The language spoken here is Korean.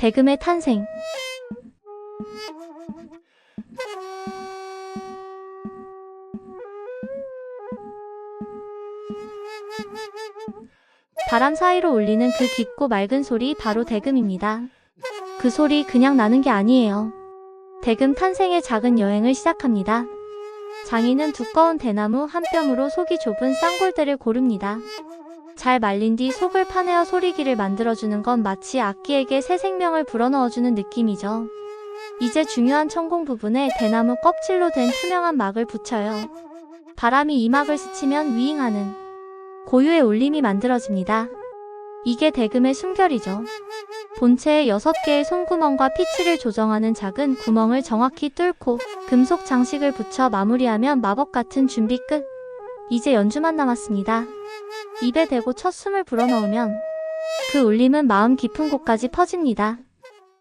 대금의 탄생. 바람 사이로 울리는 그 깊고 맑은 소리 바로 대금입니다. 그 소리 그냥 나는 게 아니에요. 대금 탄생의 작은 여행을 시작합니다. 장인은 두꺼운 대나무 한 뼘으로 속이 좁은 쌍골대를 고릅니다. 잘 말린 뒤 속을 파내어 소리기를 만들어주는 건 마치 악기에게 새 생명을 불어넣어주는 느낌이죠. 이제 중요한 천공 부분에 대나무 껍질로 된 투명한 막을 붙여요. 바람이 이 막을 스치면 위잉하는 고유의 울림이 만들어집니다. 이게 대금의 숨결이죠. 본체에 6개의 손구멍과 피치를 조정하는 작은 구멍을 정확히 뚫고 금속 장식을 붙여 마무리하면 마법 같은 준비 끝. 이제 연주만 남았습니다. 입에 대고 첫 숨을 불어넣으면 그 울림은 마음 깊은 곳까지 퍼집니다.